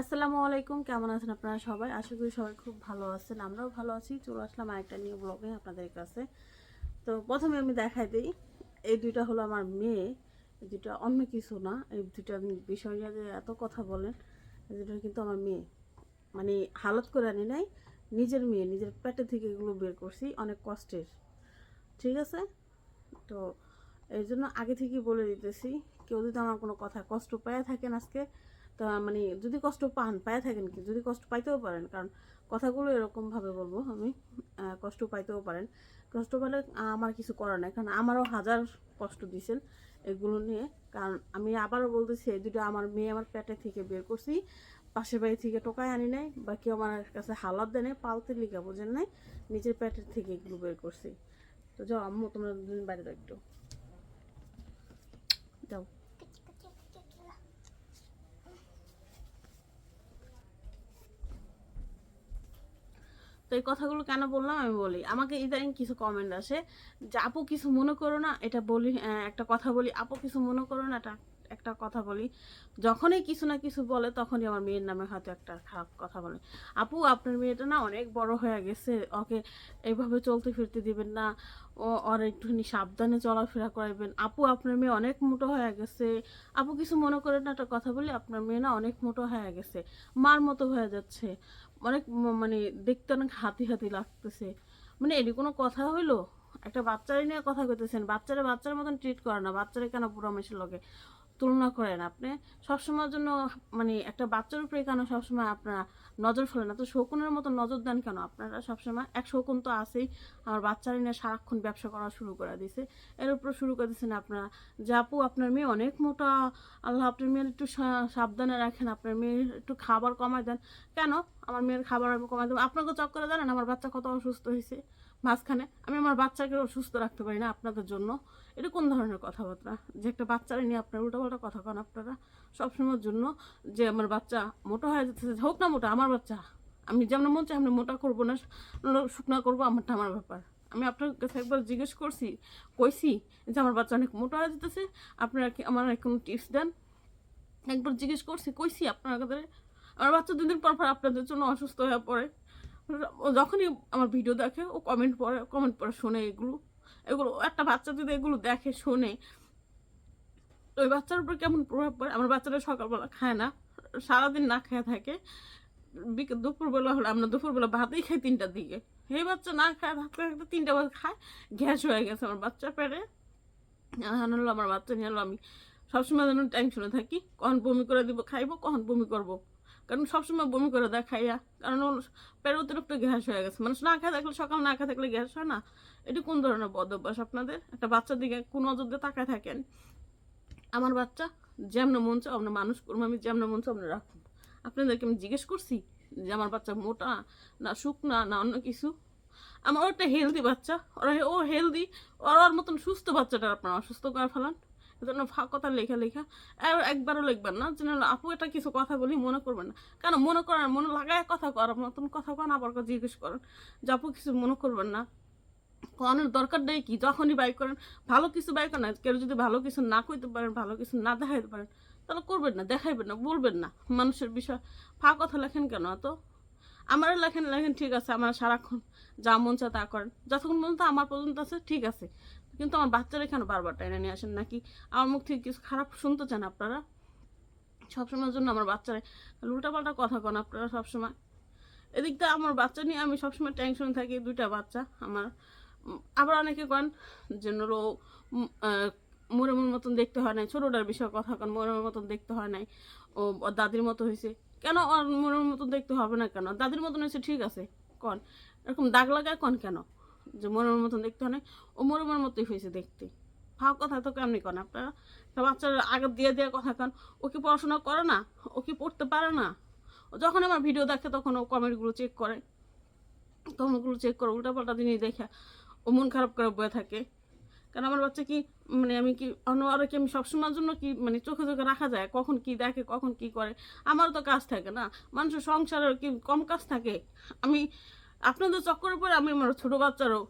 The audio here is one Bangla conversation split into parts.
আসসালামু আলাইকুম, কেমন আছেন আপনারা সবাই? আশা করি সবাই খুব ভালো আছেন, আমরাও ভালো আছি। চলে আসলাম আরেকটা নিউ ব্লগে আপনাদের কাছে। তো প্রথমে আমি দেখাই দিই, এই দুইটা হলো আমার মেয়ে দুইটা অন্য কিছু না, এই দুইটা বিষয় নিয়ে যে এত কথা বলেন দুটো কিন্তু আমার মেয়ে। মানে হালত করে আনি নাই, নিজের মেয়ে, নিজের পেটে থেকে এগুলো বের করছি, অনেক কষ্টের। ঠিক আছে? তো এই জন্য আগে থেকেই বলে দিতেছি, কেউ যদি আমার কোনো কথা কষ্ট পায় থাকেন আজকে তা মানে যদি কষ্ট পান, পায় থাকেন কি? যদি কষ্ট পাইতেও পারেন, কারণ কথাগুলো এরকমভাবে বলব আমি কষ্ট পাইতেও পারেন। কষ্ট পেলে আমার কিছু করার নাই, কারণ আমারও হাজার কষ্ট দিয়েছেন এগুলো নিয়ে। কারণ আমি আবারও বলতেছি, এই দুটো আমার মেয়ে আমার পেটে থেকে বের করছি, পাশের বাড়ি থেকে টোকায় আনি নাই বা কেউ আমার কাছে হালাত দেয় নাই, পালতে লিখা বোঝেন নাই, নিজের পেটের থেকে এগুলো বের করছি। তো যাও আম্মু, তোমরা দুদিন বাইরে একটু। যাও। তো এই কথাগুলো কেন বললাম আমি বলি। আমাকে ইদানিং কিছু কমেন্ট আসে যে, আপু কিছু মনে করো না, এটা বলি একটা কথা বলি। আপু কিছু মনে করো না, এটা একটা কথা বলি। যখনই কিছু না কিছু বলে, তখনই আমার মেয়ের নামে হয়তো একটা খারাপ কথা বলে। আপু, আপনার মেয়েটা না অনেক বড় হয়ে গেছে। ওকে এইভাবে চলতে ফিরতে দিবেন না। ও, ওর একটুখানি সাবধানে চলাফেরা করাবেন আপু, আপনার মেয়ে অনেক মোটো হয়ে গেছে। আপু, কিছু মনে করেন না, একটা কথা বলি। আপনার মেয়ে না অনেক মোটো হয়ে গেছে। মার মতো হয়ে যাচ্ছে। অনেক মানে দেখতে অনেক হাতি হাতি লাগতেছে। মানে এটি কোনো কথা হইল? একটা বাচ্চারই নিয়ে কথা কইতেছেন। বাচ্চারা বাচ্চার মতন ট্রিট করে না। বাচ্চারা কেন পুরো মেশে লগে? তুলনা করেন আপনি? সবসময়ের জন্য মানে একটা বাচ্চার উপরে কেন সবসময় আপনারা নজর ফেলেন না? তো শকুনের মতো নজর দেন কেন আপনারা সবসময়? এক শকুন তো আছেই আমার বাচ্চারা নিয়ে সারাক্ষণ ব্যবসা করা শুরু করে দিছে। এর উপর শুরু করে দিয়েছেন আপনারা। যে আপু, আপনার মেয়ে অনেক মোটা। আল্লাহ, আপনার মেয়ের একটু সাবধানে রাখেন। আপনার মেয়ের একটু খাবার কমায় দেন। কেন? আমার মেয়ের খাবার কমাই দেবো। আপনাকে চক্করে জানেন, আমার বাচ্চা কত অসুস্থ হয়েছে। মাঝখানে আমি আমার বাচ্চাকে সুস্থ রাখতে পারি না আপনাদের জন্য। এটা কোন ধরনের কথাবার্তা? যে একটা বাচ্চারা নিয়ে আপনার উল্টোপাল্টা কথা কন আপনারা। সবসময়ের জন্য যে আমার বাচ্চা মোটা হয়ে যেতেছে হোক না মোটা, আমার বাচ্চা। আমি যেমন মন চাই, আমি মোটা করব না, শুকনা করব, আমারটা আমার ব্যাপার। আমি আপনার কাছে একবার জিজ্ঞেস করছি, কইছি যে আমার বাচ্চা অনেক মোটা হয়ে যেতেছে, আপনারা কি আমার কোনো টিপস দেন? একবার জিজ্ঞেস করছি, কইছি আপনার কাছে আমার বাচ্চা দুদিন পর পর আপনাদের জন্য অসুস্থ হয়ে পড়ে। যখনই আমার ভিডিও দেখে, ও কমেন্ট পড়ে কমেন্ট পড়ে শোনে এগুলো। এগুলো একটা বাচ্চা যদি এগুলো দেখে, শোনে ওই বাচ্চার উপর কেমন প্রভাব পড়ে? আমার বাচ্চাটা সকালবেলা খায় না, সারাদিন না খেয়ে থাকে। বিকেল দুপুরবেলা হলে, আমরা দুপুরবেলা ভাতেই খাই তিনটার দিকে। এই বাচ্চা, না খায়, ভাত খাতে তিনটা বাজে খায়, গ্যাস হয়ে গেছে আমার বাচ্চা পেটে। আমার বাচ্চা নিয়ে আমি। সবসময় যেন টেনশনে থাকি, কখন বমি করে দিব, খাইবো, কখন বমি করব। কারণ সবসময় বমি করে দেয় খাইয়া কারণ পেটে অতিরিক্ত গ্যাস হয়ে গেছে। মানুষ না খায় থাকলে, সকাল না খায় থাকলে গ্যাস হয় না? এটি কোন ধরনের বদ অভ্যাস আপনাদের? একটা বাচ্চার দিকে কোন নজর দিয়ে তাকায় থাকেন। আমার বাচ্চা যেমন মন চাও আপনার মানুষ করব আমি যেমন মন চাও আপনার রাখুন। আপনাদেরকে আমি জিজ্ঞেস করছি যে আমার বাচ্চা মোটা না শুকনা না অন্য কিছু? আমার একটা হেলদি বাচ্চা। ওরা ও হেলদি ওর মতন সুস্থ বাচ্চাটা আপনারা অসুস্থ করে ফেলান। এজন্য ফাঁক কথা লেখা লেখা। একবারও লিখবেন না। যেন আপু এটা কিছু কথা বলি, মনে করবেন না। কেন? মনে করেন, মনে লাগায় কথা করার নতুন কথা কন, আবার জিজ্ঞেস করেন। যে আপু কিছু মনে করবেন না। কনের দরকার নেই কি? যখনই বাই করেন, ভালো কিছু বাই করেন কেউ যদি ভালো কিছু না করতে পারেন, ভালো কিছু না দেখাইতে পারেন, তাহলে করবেন না, দেখাইবেন না, বলবেন না। মানুষের বিষয়। ফা কথা লেখেন কেন এত? আমার লেখেন লেখেন ঠিক আছে, আমার সারাক্ষণ যা মন চা তা করেন। যতক্ষণ পর্যন্ত আমার পর্যন্ত আছে, ঠিক আছে। কিন্তু আমার বাচ্চারা কেন বারবার টাইনে নিয়ে আসেন? নাকি আমার মুখ থেকে কিছু খারাপ শুনতে চান আপনারা? সবসময়ের জন্য আমার বাচ্চারা উল্টাপাল্টা কথা কন আপনারা সবসময়। এদিক দিয়ে আমার বাচ্চা নিয়ে আমি সবসময় টেনশন থাকি, দুইটা বাচ্চা আমার। আবার অনেকে কন যে নো মোরেমোর মতন দেখতে হয় নাই, ছোটোটার বিষয়ে কথা কন মোরেমোর মতন দেখতে হয় নাই। ও দাদির মতো হয়েছে কেন ওর মতন দেখতে হবে না কেন? দাদির মতন হয়েছে ঠিক আছে, কন। এরকম দাগ লাগায় কন কেন? যে মোরের মতন দেখতে হয় ও মরমের মতোই হয়েছে দেখতে। ভাব কথা তো কেমনি কন আপনারা? একটা বাচ্চার আগে দিয়ে দেওয়া কথা কন। ও কি পড়াশোনা করে না? ও কি পড়তে পারে না? ও যখন আমার ভিডিও দেখে তখন ও কমেন্টগুলো চেক করে। তখন ওগুলো চেক করে, উল্টাপাল্টা জিনিস দেখে। ও মন খারাপ করে বয়ে থাকে। কারণ আমার বাচ্চা কি মানে আমি কি অন্য আরও কি আমি সবসময়ের জন্য কি মানে চোখে চোখে রাখা যায়? কখন কি দেখে, কখন কি করে? আমারও তো কাজ থাকে না। মানুষের সংসারের কি কম কাজ থাকে? আমি আপনাদের চক্করের পরে আমি আমার ছোটো বাচ্চারও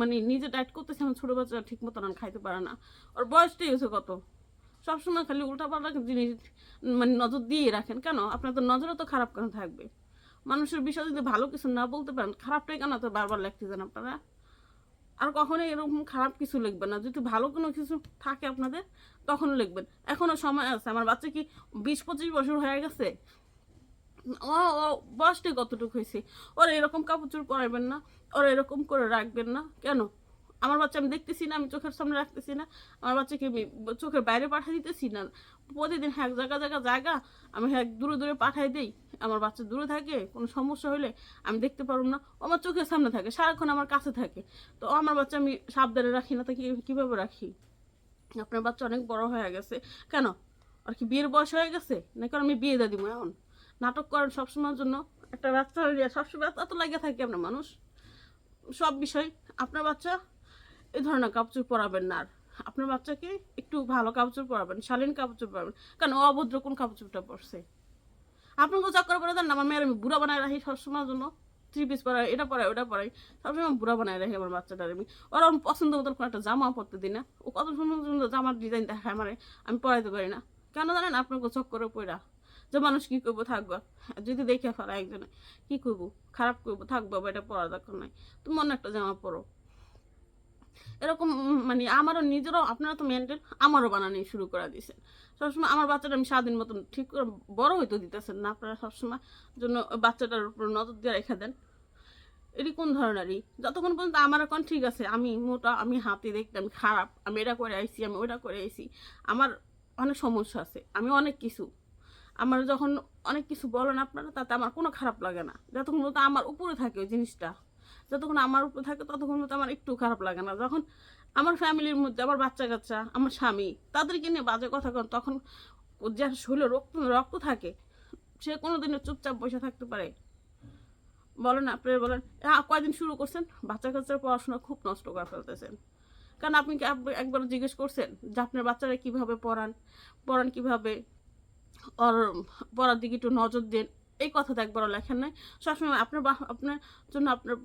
মানে নিজে ডায়েট করতেছি, আমার ছোটো বাচ্চা ঠিক মতন আর খাইতে পারে না। ওর বয়সটাই হয়েছে কত? সবসময় খালি উল্টাপাল্টা জিনিস মানে নজর দিয়ে রাখেন। কেন? আপনার তো নজরে তো খারাপ কেন থাকবে? মানুষের বিষয়ে যদি ভালো কিছু না বলতে পারেন, খারাপটাই কেন তো বারবার লিখতেছেন আপনারা? আর কখনোই এরকম খারাপ কিছু লিখবেন না। যদি ভালো কোনো কিছু থাকে আপনাদের তখন লিখবেন। এখনও সময় আছে। আমার বাচ্চা কি বিশ পঁচিশ বছর হয়ে গেছে? বয়সটা কতটুকু হয়েছে? ওরা এরকম কাপড় চোপড় পরাইবেন না, ওরা এরকম করে রাখবেন না। কেন? আমার বাচ্চা আমি দেখতেছি না, আমি চোখের সামনে রাখতেছি না। আমার বাচ্চাকে আমি চোখের বাইরে পাঠিয়ে দিতেছি না। প্রতিদিন হ্যাঁ জায়গা জায়গা জায়গা আমি হ্যাঁ দূরে দূরে পাঠাই দিই। আমার বাচ্চা দূরে থাকে, কোনো সমস্যা হলে আমি দেখতে পারব না। ও আমার চোখের সামনে থাকে, সারাক্ষণ আমার কাছে থাকে। তো আমার বাচ্চা আমি সাবধানে রাখি না, তো কি- কীভাবে রাখি? আপনার বাচ্চা অনেক বড় হয়ে গেছে। কেন? আর কি বিয়ের বয়স হয়ে গেছে? না নাকি আমি বিয়ে দিয়ে দিব এখন? নাটক করেন সবসময়ের জন্য। একটা বাচ্চা সবসময় এত লাগিয়ে থাকে আপনার মানুষ। সব বিষয়, আপনার বাচ্চা এই ধরনের কাপড় পরাবেন না আর। আপনার বাচ্চাকে একটু ভালো কাপড় পরাবেন, শালীন কাপড় পরাবেন। কারণ অভদ্র কোন কাপড়টা পরছে? আপনাকে চক্কর করে দেন না, আমার মেয়ের আমি বুড়া বানায় রাখি সবসময়ের জন্য। থ্রি পিস পরাই এটা পরাই ওটা পরাই সবসময় বুড়া বানায় রাখি আমার বাচ্চাটার আমি। ওর আমি পছন্দ মতন কোনো একটা জামা পরতে দিই না। ও কত সুন্দর সুন্দর জামার ডিজাইন দেখায় আমার, আমি পরাইতে পারি না। কেন জানেন? আপনাকে চক্করে পড়া যে মানুষ কি করব, থাকব? যদি দেখে ফেলা একজনে, কি করব? খারাপ করব, থাকব বা এটা পড়ার দরকার নাই। তুমি অন্য একটা জামা পরো। এরকম মানে আমারও নিজেরও, আপনারা তো মেন্টাল, আমারও বানানি শুরু করে দিয়েছেন। সবসময় আমার বাচ্চাটা আমি স্বাধীন মতন ঠিক করে বড় হইতে দিতেছেন না। আপনারা সবসময় জন্য বাচ্চাটার উপর নজর দিয়ে রেখে দেন। এটি কোন ধরনেরই? যতক্ষণ পর্যন্ত আমার এখন ঠিক আছে, আমি মোটা, আমি হাতে, দেখতে আমি খারাপ, আমি এটা করে আইছি, আমি ওটা করে আইছি, আমার অনেক সমস্যা আছে, আমি অনেক কিছু। আমার যখন অনেক কিছু বলেন আপনারা, তাতে আমার কোনো খারাপ লাগে না। যতক্ষণ পর্যন্ত আমার উপরে থাকে ওই জিনিসটা। যতক্ষণ আমার উপরে থাকে, ততক্ষণ পর্যন্ত আমার একটু খারাপ লাগে না। যখন আমার ফ্যামিলির মধ্যে আমার বাচ্চা কাচ্চা, আমার স্বামী, তাদেরকে নিয়ে বাজে কথা কন, তখন যার শরীরে রক্ত রক্ত থাকে, সে কোনোদিনও চুপচাপ বসে থাকতে পারে। বলেন আপনারা বলেন হ্যাঁ কয়দিন শুরু করছেন? বাচ্চা কাচ্চার পড়াশোনা খুব নষ্ট করে ফেলতেছেন। কারণ আপনি কি একবার জিজ্ঞেস করছেন যে, আপনার বাচ্চারা কীভাবে পড়ান? পড়ান কীভাবে? ওর পড়ার দিকে একটু নজর দেন। এই কথা তো একবারও লেখেন নাই। সবসময় আপনার আপনার জন্য আপনার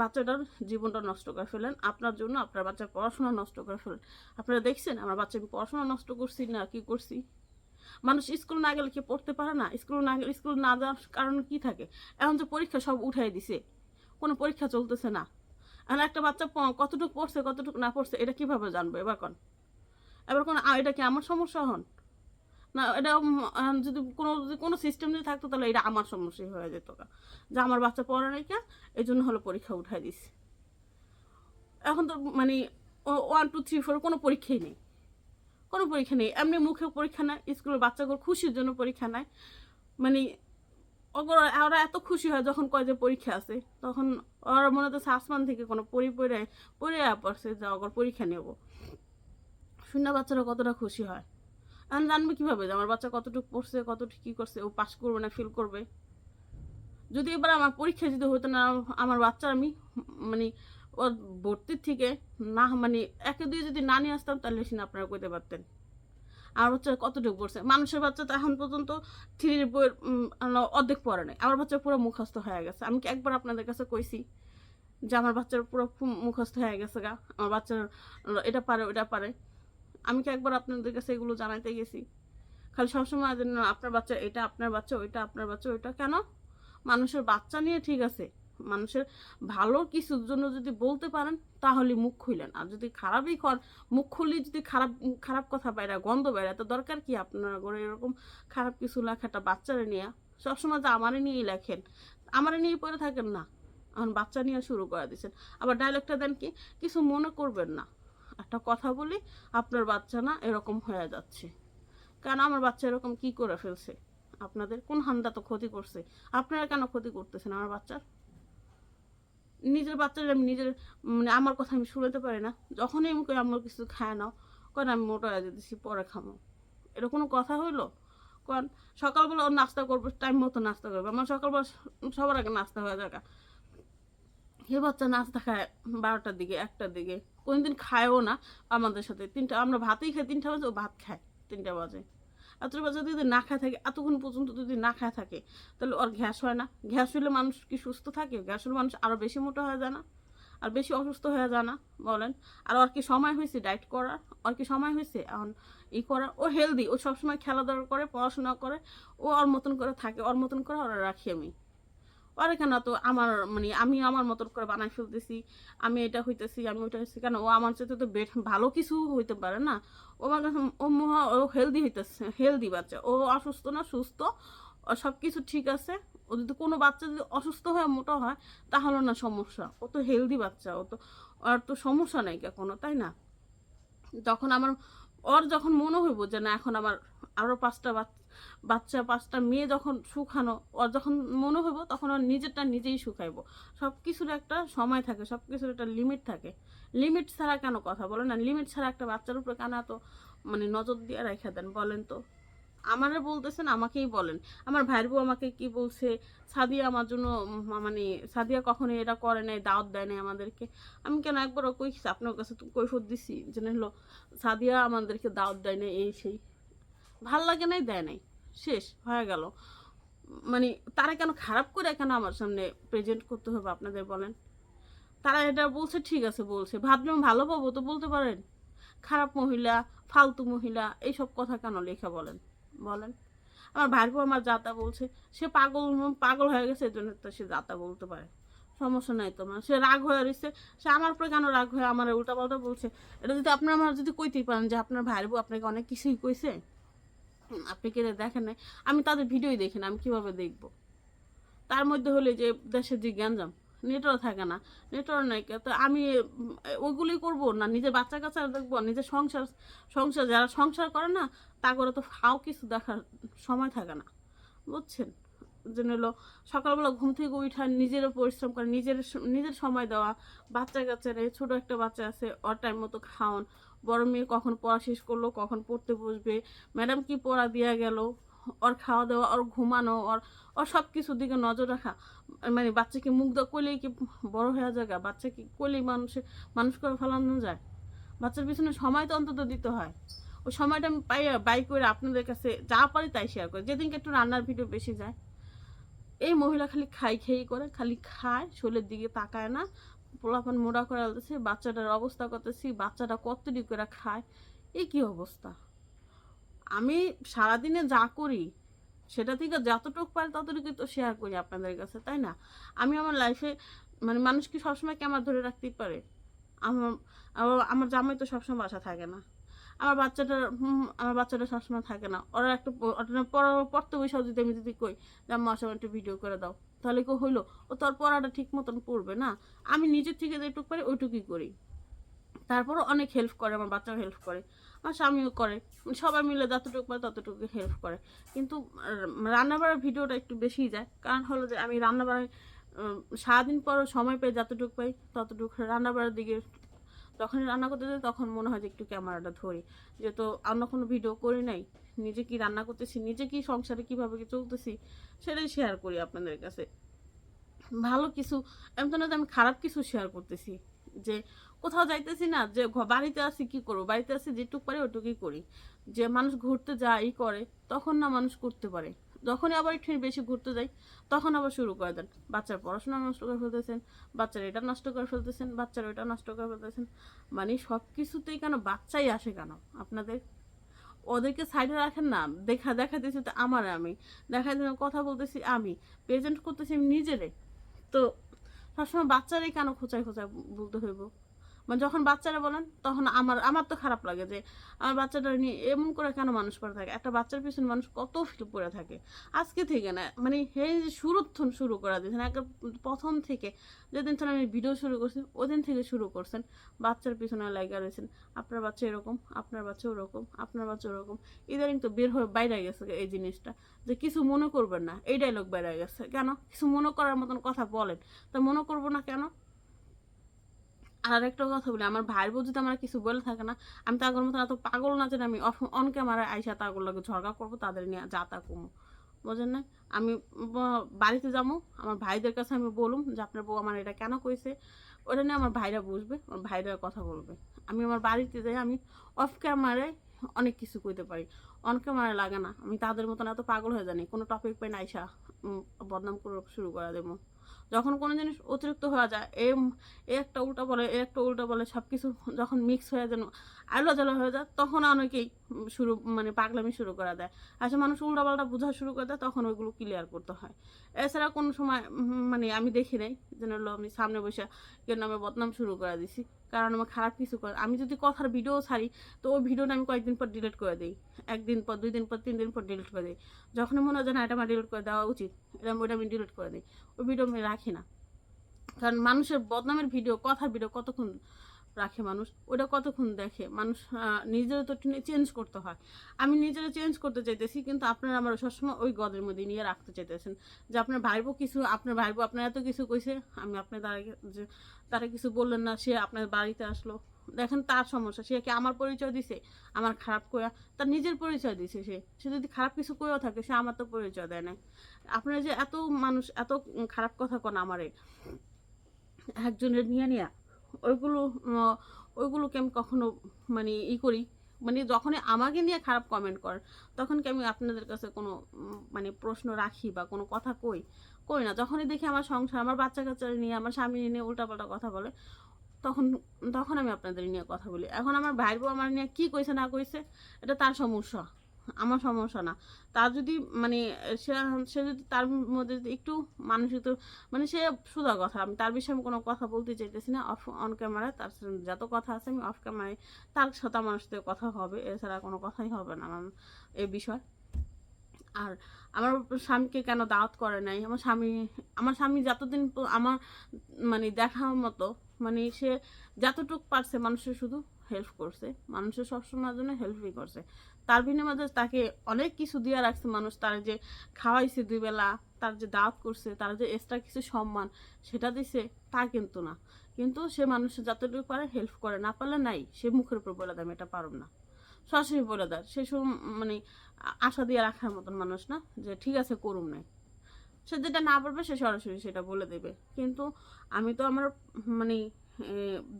বাচ্চাটার জীবনটা নষ্ট করে ফেলেন। আপনার জন্য আপনার বাচ্চার পড়াশোনা নষ্ট করে ফেলেন। আপনারা দেখছেন, আমার বাচ্চা আমি পড়াশোনা নষ্ট করছি না, কি করছি? মানুষ স্কুল না গেলে কি পড়তে পারে না? স্কুল না গেলে, স্কুল না যাওয়ার কারণ কি থাকে? এখন যে পরীক্ষা সব উঠাই দিছে। কোনো পরীক্ষা চলতেছে না। এখন একটা বাচ্চা কতটুকু পড়ছে, কতটুকু না পড়ছে, এটা কীভাবে জানব? এবার কোন। এবার কোন এটা কি আমার সমস্যা হন? না, এটা যদি কোনো যদি কোনো সিস্টেম যদি থাকতো, তাহলে এটা আমার সমস্যাই হয়ে যেত। যে আমার বাচ্চা পড়া নাই কে এই জন্য হলো পরীক্ষা উঠাই দিস এখন তো মানে ওয়ান টু থ্রি ফোর কোনো পরীক্ষাই নেই। কোনো পরীক্ষা নেই। এমনি মুখে পরীক্ষা নেয় স্কুলের বাচ্চাগুলো খুশির জন্য পরীক্ষা নেয় মানে ওরা এত খুশি হয় যখন কয় যে পরীক্ষা আছে, তখন ওরা মনে হচ্ছে আসমান থেকে কোনো পরি, পড়ে পড়ে পড়ছে, যে ওগুলো পরীক্ষা নেব। শূন্য বাচ্চারা কতটা খুশি হয়। এখন জানবে কীভাবে যে আমার বাচ্চা কতটুকু পড়ছে কতটুকু কী করছে, ও পাস করবে না ফেল করবে। যদি এবার আমার পরীক্ষা যদি হতো না, আমার বাচ্চা আমি মানে ওর ভর্তির থেকে না মানে একে দুই যদি না নিয়ে আসতাম, তাহলে সেটা আপনারা কইতে পারতেন। আমার বাচ্চা কতটুকু পড়ছে? মানুষের বাচ্চা তো এখন পর্যন্ত থ্রির বইয়ের অর্ধেক পড়ে নাই। আমার বাচ্চা পুরো মুখস্থ হয়ে গেছে। আমি কি একবার আপনাদের কাছে কইছি যে আমার বাচ্চার পুরো মুখস্থ হয়ে গেছে গা? আমার বাচ্চার এটা পারে ওটা পারে। আমি কি একবার আপনাদের কাছে এগুলো জানাইতে গেছি। খালি সবসময় যে আপনার বাচ্চা এটা আপনার বাচ্চা, ওইটা আপনার বাচ্চা, ওইটা কেন? মানুষের বাচ্চা নিয়ে ঠিক আছে। মানুষের ভালো কিছুর জন্য যদি বলতে পারেন, তাহলে মুখ খুললেন আর যদি খারাপই কর, মুখ খুললে যদি খারাপ খারাপ কথা বাইরে, গন্ধ বাইরে, তো দরকার কি আপনার ঘরে এরকম খারাপ কিছু লেখাটা বাচ্চারা নিয়ে? সবসময় তো আমারে নিয়েই লেখেন। আমারে নিয়েই পড়ে থাকেন না। এখন বাচ্চা নিয়ে শুরু করে দিচ্ছেন আবার ডায়লগটা দেন কি? কিছু মনে করবেন না। একটা কথা বলি, আপনার বাচ্চা না এরকম হয়ে যাচ্ছে। কেন আমার বাচ্চা এরকম কি করে ফেলছে? আপনাদের কোন হান্দা তো ক্ষতি করছে? আপনারা কেন ক্ষতি করতেছেন আমার বাচ্চার? নিজের বাচ্চার আমি নিজের মানে আমার কথা আমি শুনতে পারি না। যখনই আমি আমার কিছু খায় নাও। কারণ আমি মোটা হয়ে যেতেছি, পরে খামো। এটা কোনো কথা হইল? কারণ সকালবেলা ওর নাস্তা করবে টাইম মতো নাস্তা করবে। আমার সকালবেলা সবার আগে নাস্তা হয়ে যাবে হে বাচ্চা নাস্তা খায় বারোটার দিকে, একটার দিকে। কোনদিন খায়ও না আমাদের সাথে। তিনটা, আমরা ভাতই খাই, তিনটা বাজে ও ভাত খায় তিনটা বাজে। এত বাজে যদি না খায় থাকে, এতক্ষণ পর্যন্ত যদি না খায় থাকে, তাহলে ওর গ্যাস হয় না। গ্যাস হলে মানুষ কি সুস্থ থাকে? গ্যাস হলে মানুষ আরও বেশি মোটা হয়ে যায় না? আর বেশি অসুস্থ হয়ে যায় না, বলেন? আর ওর কি সময় হয়েছে ডায়েট করার? ওর কি সময় হয়েছে এখন ই করার? ও হেলদি ও সবসময় খেলাধুলা করে, পড়াশোনা করে, ও ওর মতন করে থাকে, ওর মতন করে ওরা রাখি আমি। ওর কেন তো আমার মানে আমি আমার মতন করে বানাই ফেলতেছি, আমি এটা হইতেছি, আমি ওইটা হইতেছি, কেন ও আমার সাথে তো বেট ভালো কিছু হইতে পারে না। ও আমার কাছে ও মহা, ও হেলদি হইতেছে হেলদি বাচ্চা, ও অসুস্থ না সুস্থ সব কিছু ঠিক আছে, ও যদি কোনো বাচ্চা যদি অসুস্থ হয়ে মোটা হয়, তাহলে না সমস্যা, ও তো হেলদি বাচ্চা, ও তো, আর তো সমস্যা নাই কোনো তাই না? তখন আমার, ওর যখন মনে হইব যে না, এখন আমার আরও পাঁচটা বাচ্চা বাচ্চা পাঁচটা মেয়ে যখন শুকানো, ওর যখন মনে হব তখন ওর নিজেরটা নিজেই শুকাইব। সব কিছুর একটা সময় থাকে সব কিছুর একটা লিমিট থাকে। লিমিট ছাড়া কেন কথা বলে না লিমিট ছাড়া একটা বাচ্চার উপরে কেন এত মানে নজর দিয়ে রেখে দেন বলেন তো? আমারে বলতেছেন, আমাকেই বলেন। আমার ভাইয়ের বউ আমাকে কি বলছে? সাদিয়া আমার জন্য মানে সাদিয়া কখনো এটা করে নাই, দাওয়াত দেয় নাই আমাদেরকে। আমি কেন একবারও কইছি, আপনার কাছে কৈফত দিছি। যে হলো সাদিয়া আমাদেরকে দাওয়াত দেয় নাই, এই সেই। ভালো লাগে নাই, দেয় নাই। শেষ, হয়ে গেল। মানে তারা কেন খারাপ করে কেন আমার সামনে প্রেজেন্ট করতে হবে, আপনাদের বলেন? তারা এটা বলছে, ঠিক আছে বলছে। ভাবলাম ভালো পাবো তো বলতে পারেন। খারাপ মহিলা, ফালতু মহিলা, এইসব কথা কেন লেখা বলেন? বলেন। আমার বউ আমার যাতা বলছে, সে পাগল পাগল হয়ে গেছে, এই জন্য তো সে যাতা বলতে পারে। সমস্যা নাই তোমার সে রাগ হয়ে রয়েছে সে আমার উপরে কেন রাগ হয়ে আমার উল্টাপাল্টা বলছে? এটা যদি আপনার আমার যদি কইতেই পারেন যে আপনার ভাইয়ের বউ আপনাকে অনেক কিছুই কইছে আপনি কি এটা দেখেন নাই? আমি তাদের ভিডিওই দেখি না আমি কীভাবে দেখব? তার মধ্যে হলে যে দেশের যে গ্যাঞ্জাম নেটওয়ার্ক থাকে না নেটওয়ার্ক নাই তো আমি উম, ওইগুলি করব না? নিজের বাচ্চা কাচ্চা দেখব নিজের সংসার সংসার যারা সংসার করে না তা করে তো ফাও কিছু দেখার সময় থাকে না বুঝছেন? যে হলো সকালবেলা ঘুম থেকে উঠা নিজেরও পরিশ্রম করে নিজের নিজের সময় দেওয়া বাচ্চা কাচ্চারে ছোট একটা বাচ্চা আছে ওর টাইম মতো খাওয়ান বড় মেয়ে কখন পড়া শেষ করল, কখন পড়তে বসবে ম্যাডাম কি পড়া দিয়া গেল, ওর খাওয়া দাওয়া, ওর ঘুমানো, ওর ওর সব কিছুর দিকে নজর রাখা। মানে বাচ্চাকে মুগ্ধ করলেই কি বড় হয়ে যায় বাচ্চা কি করলেই মানুষে, মানুষ করে ফেলানো যায়। বাচ্চার পিছনে সময় তো অন্তত দিতে হয়। ওই সময়টা আমি পাই, বাই করে আপনাদের কাছে যা পারি তাই শেয়ার করি। যেদিনকে একটু রান্নার ভিডিও বেশি যায়। এই মহিলা খালি খাই, খেই করে, খালি খায় শোলের দিকে তাকায় না পোলাপান মোড়া করে আলতেছে, বাচ্চাটার অবস্থা করতেছি, বাচ্চাটা কতটি করে খায় এই কি অবস্থা? আমি সারাদিনে যা করি, সেটা থেকে যতটুকু পারি ততটুকুই তো শেয়ার করি আপনাদের কাছে, তাই না? আমি আমার লাইফে মানে মানুষ কি সবসময় ক্যামেরা ধরে রাখতেই পারে। আমার আমার- আমার জামাই তো সবসময় বাসা থাকে না। আমার বাচ্চাটার হুম, আমার বাচ্চাটা সবসময় থাকে না। ওরা একটা পড়তে বসেও যদি আমি যদি কই যে আম্মা সব একটু ভিডিও করে দাও। তাহলে কি হইল ও তোর পড়াটা ঠিক মতন পড়বে না। আমি নিজের থেকে যেটুকু পারি ওইটুকুই করি। তারপরও অনেক হেল্প করে আমার বাচ্চাও হেল্প করে আমার স্বামীও করে। সবাই মিলে যতটুকু পারে ততটুকু হেল্প করে। কিন্তু রান্নাবাড়ার ভিডিওটা একটু বেশিই যায়। কারণ হলো যে আমি রান্নাবাড়ায় সারাদিন পর সময় পেয়ে যতটুকু পাই ততটুকু রান্নাবাড়ার দিকে যখনই রান্না করতে যাই, তখন মনে হয় যে একটু ক্যামেরাটা ধরি। যেহেতু অন্য কোনো ভিডিও করি নাই, নিজে কি রান্না করতেছি, নিজে কি সংসারে কীভাবে কি চলতেছি, সেটাই শেয়ার করি আপনাদের কাছে। ভালো কিছু এমন তো না যে আমি খারাপ কিছু শেয়ার করতেছি। যে কোথাও যাইতেছি না, যে বাড়িতে আছি কি করব? বাড়িতে আছি যেটুক পারি ওটুকুই করি। যে মানুষ ঘুরতে যায় করে, তখন না মানুষ করতে পারে। যখনই আবার একটু বেশি ঘুরতে যাই, তখন আবার শুরু করে দেন। বাচ্চার পড়াশোনা নষ্ট করে ফেলতেছেন, বাচ্চার এটা নষ্ট করে ফেলতেছেন, বাচ্চার ওইটা নষ্ট করে ফেলতেছেন। মানে সব কিছুতেই কেন বাচ্চাই আসে কেন? আপনাদের? ওদেরকে সাইডে রাখেন না, দেখা দেখাতেছি তো আমার আমি। দেখা কথা বলতেছি আমি। প্রেজেন্ট করতেছি আমি নিজেরে। তো সবসময় বাচ্চারাই কেন খোঁচায় খোঁচায় বলতে হইব? মানে যখন বাচ্চারা বলেন, তখন আমার আমার তো খারাপ লাগে যে আমার বাচ্চাটা নিয়ে এমন করে কেন মানুষ করে থাকে? একটা বাচ্চার পিছনে মানুষ কত পড়ে থাকে? আজকে থেকে না মানে এই যে শুরুর থন শুরু করা দিয়েছেন একটা প্রথম থেকে যেদিন থেকে আমি ভিডিও শুরু করছি, ওদিন থেকে শুরু করছেন, বাচ্চার পিছনে লাগা রয়েছেন, আপনার বাচ্চা এরকম, আপনার বাচ্চা ওরকম, আপনার বাচ্চা ওরকম। ইদানিং তো বের হয়ে বাইরে গেছে এই জিনিসটা, যে কিছু মনে করবেন না, এই ডায়লগ বাইরে গেছে। কেন? কিছু মনে করার মতন কথা বলেন। তা মনে করব না কেন? আর একটা কথা বলি, আমার ভাইয়ের বউ আমার কিছু বলে থাকে না, আমি তাগর মতো এত পাগল না যে আমি অন ক্যামেরা আইসা তাগর লাগে ঝগড়া করব, তাদের নিয়ে যা তা কমু। বোঝেন না আমি বাড়িতে যাব, আমার ভাইদের কাছে আমি বলুম যে আপনার বউ আমার এটা কেন কইছে? ওটা নিয়ে আমার ভাইরা বুঝবে, আমার ভাইরা কথা বলবে। আমি আমার বাড়িতে যাই, আমি অফ ক্যামেরায় অনেক কিছু কইতে পারি। অন ক্যামেরা লাগে না। আমি তাদের মতন এত পাগল হয়ে জানি কোনো টপিক পাই না, আইসা বদনাম করে শুরু করে দেবো। যখন কোনো জিনিস অতিরিক্ত হয়ে যায় এ একটা উল্টা বলে, এ একটা উল্টা বলে সব কিছু যখন মিক্স হয়ে যেন আলো জ্বালা হয়ে যায়, তখন অনেকেই শুরু মানে পাগলামি শুরু করে দেয়। আসলে মানুষ উল্টাপাল্টা বোঝা শুরু করে দেয়, তখন ওইগুলো ক্লিয়ার করতে হয়। এছাড়া কোনো সময় মানে আমি দেখি নাই, যেন আমি সামনে বসে কেউ নামে বদনাম শুরু করে দিছি, কারণ আমার খারাপ কিছু করে, আমি যদি কথার ভিডিও ছাড়ি, তো ওই ভিডিওটা আমি কয়েকদিন পর ডিলিট করে দিই। একদিন পর, দুই দিন পর, তিন দিন পর ডিলিট করে দিই। যখনই মনে হয় যে না, এটা আমার ডিলিট করে দেওয়া উচিত, এটা ওইটা আমি ডিলিট করে দিই। ওই ভিডিও আমি রাখি না। কারণ মানুষের বদনামের ভিডিও কথার ভিডিও কতক্ষণ রাখে মানুষ, ওটা কতক্ষণ দেখে? মানুষ নিজেরও তো চেঞ্জ করতে হয়। আমি নিজেরা চেঞ্জ করতে চাইতেছি, কিন্তু আপনারা আমার সবসময় ওই গদের মধ্যে নিয়ে রাখতে চাইতেছেন। যে আপনার ভাইবো কিছু, আপনার ভাইবো আপনার এত কিছু কইছে, আমি আপনার দ্বারা যে, তারা কিছু বললেন না, সে আপনার বাড়িতে আসলো। দেখেন তার সমস্যা, সে কি আমার পরিচয় দিছে? আমার খারাপ কয়া তার নিজের পরিচয় দিছে সে। সে যদি খারাপ কিছু করেও থাকে, সে আমার তো পরিচয় দেয় না আপনারা যে এত মানুষ, এত খারাপ কথা কন আমারে, একজনের নিয়ে নিয়ে ওইগুলো ওইগুলোকে আমি কখনো মানে ই করি। মানে যখনই আমাকে নিয়ে খারাপ কমেন্ট করেন তখন কি আমি আপনাদের কাছে কোনো মানে প্রশ্ন রাখি বা কোনো কথা কই কই না। যখনই দেখি আমার সংসার, আমার বাচ্চা কাচ্চা নিয়ে, আমার স্বামী নিয়ে উল্টাপাল্টা কথা বলে, তখন তখন আমি আপনাদের নিয়ে কথা বলি। এখন আমার ভাইয়ের বউ আমার নিয়ে কী কইছে না কইছে, এটা তার সমস্যা। আমার সমস্যা না। তার যদি মানে সে সে যদি তার মধ্যে যদি একটু মানসিক মানে সে সুদা কথা। আমি তার বিষয়ে আমি কোনো কথা বলতে চাইতেছি না। অফ অন ক্যামেরায় তার যত কথা আছে আমি অফ ক্যামেরায় তার সাথে আমার সাথে কথা হবে। এছাড়া কোনো কথাই হবে না আমার এই বিষয়। আর আমার স্বামীকে কেন দাওয়াত করে নাই? আমার স্বামী আমার স্বামী যতদিন আমার মানে দেখার মতো মানে সে যতটুক পারছে মানুষের শুধু হেল্প করছে। মানুষের সবসময়ের জন্য হেল্পই করছে। তার বিনিময়ে তাকে অনেক কিছু দিয়ে রাখছে মানুষ। তার যে খাওয়াইছে দুই বেলা, তার যে দাওয়াত করছে, তার যে এক্সট্রা কিছু সম্মান, সেটা দিছে, তা কিন্তু না। কিন্তু সে মানুষের যতটুকু পারে হেল্প করে। না পারলে নাই, সে মুখের উপর বলে দেয় এটা পারব না। সরাসরি বলে দেয়। সে সব মানে আশা দিয়ে রাখার মতন মানুষ না, যে ঠিক আছে, করুম নাই। সে যেটা না পারবে সে সরাসরি সেটা বলে দেবে। কিন্তু আমি তো আমার মানে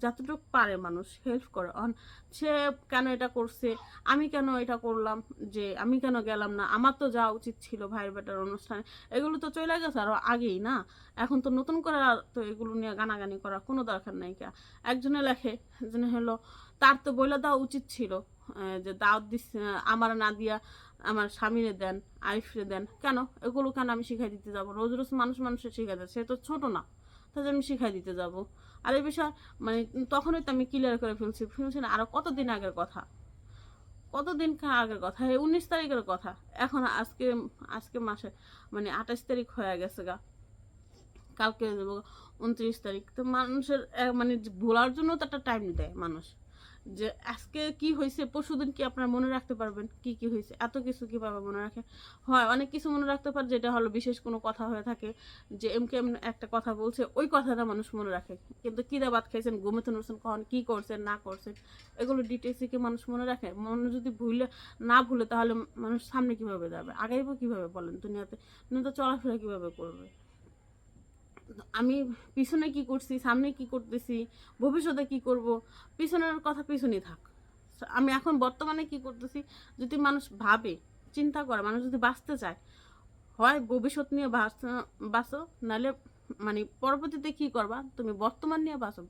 যতটুকু পারে মানুষ হেল্প করে। অন, সে কেন এটা করছে? আমি কেন এটা করলাম? যে আমি কেন গেলাম না? আমার তো যাওয়া উচিত ছিল ভাইয়ের বেটার অনুষ্ঠানে। এগুলো তো চলে গেছে আরও আগেই, না? এখন তো নতুন করে তো এগুলো নিয়ে গানাগানি করার কোনো দরকার নাই কে। একজনে লেখে, একজনে হলো, তার তো বইলে দেওয়া উচিত ছিল যে দাওয়াত দিস আমার না দিয়া আমার স্বামীরে দেন, আরিফরে দেন। কেন? এগুলো কেন আমি শিখাই দিতে যাব? রোজ রোজ মানুষ মানুষের শিখাই দেয়, সে তো ছোট না। তাহলে আমি শিখাই দিতে যাব। আর এই বিষয় মানে তখনই তো আমি ক্লিয়ার করে ফেলছি ফেলছি না কত কতদিন আগের কথা? কতদিন আগের কথা? এই উনিশ তারিখের কথা। এখন আজকে আজকে মাসে মানে আঠাশ তারিখ হয়ে গেছে গা। কালকে উনত্রিশ তারিখ। তো মানুষের মানে ভোলার জন্য তো একটা টাইম দেয় মানুষ। যে আজকে কি হয়েছে, পরশুদিন কি আপনারা মনে রাখতে পারবেন কি কি হয়েছে? এত কিছু কীভাবে মনে রাখে? হয়, অনেক কিছু মনে রাখতে পারে, যেটা হলো বিশেষ কোনো কথা হয়ে থাকে, যে এম কে এম একটা কথা বলছে, ওই কথাটা মানুষ মনে রাখে। কিন্তু কি দাবাত খাইছেন ঘুমেতে উঠছেন কখন কী করছেন, না করছেন, এগুলো ডিটেলসে কি মানুষ মনে রাখে? মনে যদি ভুলে, না ভুলে, তাহলে মানুষ সামনে কীভাবে যাবে? আগাইবো কীভাবে বলেন দুনিয়াতে? দুনিয়া তো চলাফেরা কীভাবে করবে? আমি পিছনে কি করছি, সামনে কি করতেছি, ভবিষ্যতে কি করব, পিছনের কথা পিছনেই থাক। আমি এখন বর্তমানে কি করতেছি, যদি মানুষ ভাবে, চিন্তা করে, মানুষ যদি বাঁচতে চায়, হয় ভবিষ্যৎ নিয়ে বাঁচ- নাহলে মানে পরবর্তীতে কি করবা? তুমি বর্তমান নিয়ে বাঁচো।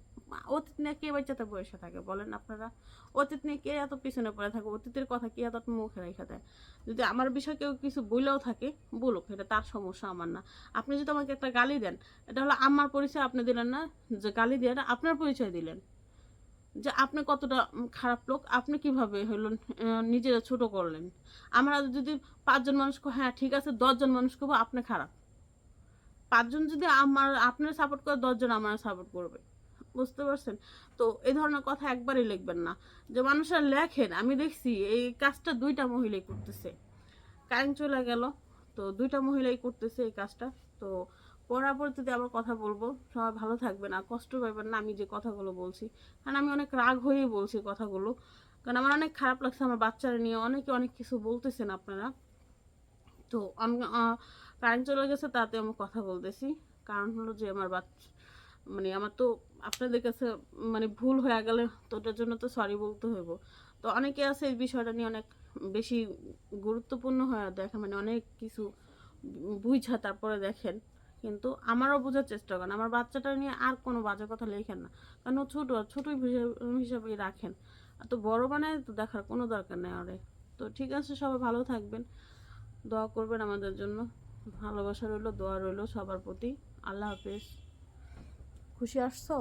অতীত নিয়ে কে বাচ্চাতে বসে থাকে বলেন আপনারা? অতীত নিয়ে কে এত পিছনে পড়ে থাকে? অতীতের কথা কে এত মুখে রেখে দেয়? যদি আমার বিষয়ে কেউ কিছু বলেও থাকে বলুক এটা তার সমস্যা আমার না। আপনি যদি আমাকে একটা গালি দেন এটা হলো আমার পরিচয় আপনি দিলেন না যে গালি দিয়ে আপনার পরিচয় দিলেন। যে আপনি কতটা খারাপ লোক আপনি কীভাবে আহ, নিজেরা ছোট করলেন? আমরা যদি পাঁচজন মানুষ হ্যাঁ ঠিক আছে দশজন মানুষ কব আপনি খারাপ। পাঁচজন যদি আমার, আপনার সাপোর্ট করে দশজন আমার সাপোর্ট করবে। বুঝতে পারছেন? তো এই ধরনের কথা একবারই লিখবেন না। যে মানুষরা লেখেন, আমি দেখছি এই কাজটা দুইটা মহিলাই করতেছে। কারেন্ট চলে গেল, তো দুইটা মহিলাই করতেছে এই কাজটা। তো পরবর্তীতে আবার কথা বলব, সবাই ভালো থাকবেন আর কষ্ট পাবেন না আমি যে কথাগুলো বলছি। কারণ আমি অনেক রাগ হয়েই বলছি কথাগুলো। কারণ আমার অনেক খারাপ লাগছে আমার বাচ্চারা নিয়ে, অনেকে অনেক কিছু বলতেছেন আপনারা। তো কারেন্ট চলে গেছে, তাতে আমি কথা বলতেছি। কারণ হলো যে আমার বাচ্চা মানে আমার তো আপনাদের কাছে মানে ভুল হয়ে গেলে তো ওটার জন্য তো সরি বলতে হইব। তো অনেকে আছে এই বিষয়টা নিয়ে অনেক বেশি গুরুত্বপূর্ণ হয়ে দেখে মানে অনেক কিছু বুঝা তারপরে দেখেন। কিন্তু আমারও বোঝার চেষ্টা করেন। আমার বাচ্চাটা নিয়ে আর কোনো বাজে কথা লেখেন না। কারণ ও ছোটো, ছোটোই হিসাবেই রাখেন। তো বড় বানায় তো দেখার কোনো দরকার নেই আরে তো ঠিক আছে, সবাই ভালো থাকবেন। দোয়া করবেন আমাদের জন্য। ভালোবাসা রইল দোয়া রইল সবার প্রতি। আল্লাহ হাফেজ। খুশি আসছো?